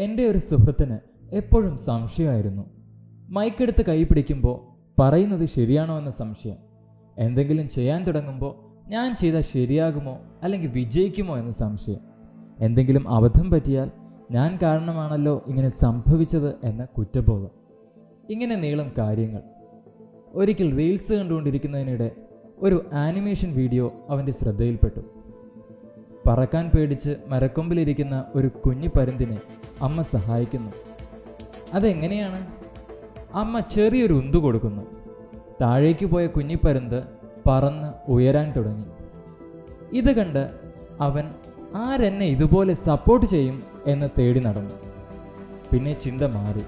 എന്റെ ഒരു സുഹൃത്തിന് എപ്പോഴും സംശയമായിരുന്നു. മൈക്കെടുത്ത് കൈ പിടിക്കുമ്പോൾ പറയുന്നത് ശരിയാണോ എന്ന സംശയം. എന്തെങ്കിലും ചെയ്യാൻ തുടങ്ങുമ്പോൾ ഞാൻ ചെയ്താൽ ശരിയാകുമോ അല്ലെങ്കിൽ വിജയിക്കുമോ എന്ന സംശയം. എന്തെങ്കിലും അബദ്ധം പറ്റിയാൽ ഞാൻ കാരണമാണല്ലോ ഇങ്ങനെ സംഭവിച്ചത് എന്ന കുറ്റബോധം. ഇങ്ങനെ നീളം കാര്യങ്ങൾ. ഒരിക്കൽ റീൽസ് കണ്ടുകൊണ്ടിരിക്കുന്നതിനിടെ ഒരു ആനിമേഷൻ വീഡിയോ അവന്റെ ശ്രദ്ധയിൽപ്പെട്ടു. പറക്കാൻ പേടിച്ച് മരക്കൊമ്പിലിരിക്കുന്ന ഒരു കുഞ്ഞു പരുന്തിനെ അമ്മ സഹായിക്കുന്നു. അതെങ്ങനെയാണ്? അമ്മ ചെറിയൊരു ഉന്തു കൊടുക്കുന്നു. താഴേക്ക് പോയ കുഞ്ഞിപ്പരുന്ത് പറന്ന് ഉയരാൻ തുടങ്ങി. ഇത് കണ്ട് അവൻ ആരെന്നെ ഇതുപോലെ സപ്പോർട്ട് ചെയ്യും എന്ന് തേടി നടന്നു. പിന്നെ ചിന്ത മാറി.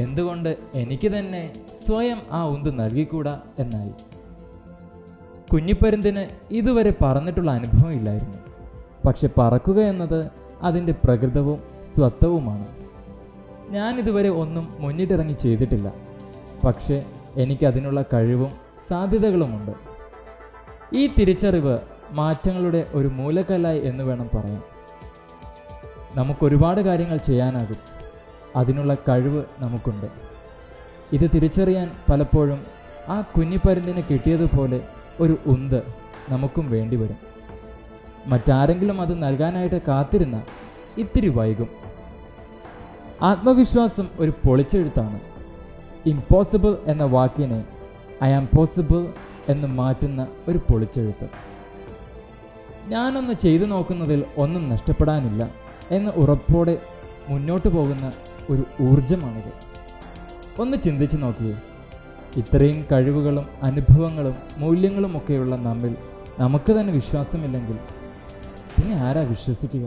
എന്തുകൊണ്ട് എനിക്ക് തന്നെ സ്വയം ആ ഉന്ത് നൽകിക്കൂടാ എന്നായി. കുഞ്ഞിപ്പരുന്തിന് ഇതുവരെ പറന്നിട്ടുള്ള അനുഭവം ഇല്ലായിരുന്നു. പക്ഷെ പറക്കുക എന്നത് അതിന്റെ പ്രകൃതവും സ്വത്വവുമാണ്. ഞാൻ ഇതുവരെ ഒന്നും മുന്നിട്ടിറങ്ങി ചെയ്തിട്ടില്ല. പക്ഷേ എനിക്കതിനുള്ള കഴിവും സാധ്യതകളുമുണ്ട്. ഈ തിരിച്ചറിവ് മാറ്റങ്ങളുടെ ഒരു മൂലക്കല്ലായി എന്ന് വേണം പറയാൻ. നമുക്കൊരുപാട് കാര്യങ്ങൾ ചെയ്യാനാകും. അതിനുള്ള കഴിവ് നമുക്കുണ്ട്. ഇത് തിരിച്ചറിയാൻ പലപ്പോഴും ആ കുഞ്ഞിപ്പരുന്തിന് കിട്ടിയതുപോലെ ഒരു ഉന്ത് നമുക്കും വേണ്ടിവരും മറ്റാരെങ്കിലും അത് നൽകാനായിട്ട് കാത്തിരുന്ന ഇത്തിരി വൈകും. ആത്മവിശ്വാസം ഒരു പൊളിച്ചെഴുത്താണ്. ഇമ്പോസിബിൾ എന്ന വാക്കിനെ ഐ ആം പോസിബിൾ എന്ന് മാറ്റുന്ന ഒരു പൊളിച്ചെഴുത്ത്. ഞാനൊന്ന് ചെയ്തു നോക്കുന്നതിൽ ഒന്നും നഷ്ടപ്പെടാനില്ല എന്ന് ഉറപ്പോടെ മുന്നോട്ട് പോകുന്ന ഒരു ഊർജമാണിത് ഒന്ന് ചിന്തിച്ചു നോക്കിയേ. ഇത്രയും കഴിവുകളും അനുഭവങ്ങളും മൂല്യങ്ങളും ഒക്കെയുള്ള നമ്മിൽ നമുക്ക് തന്നെ വിശ്വാസമില്ലെങ്കിൽ പിന്നെ ആരാ വിശ്വസിക്കുക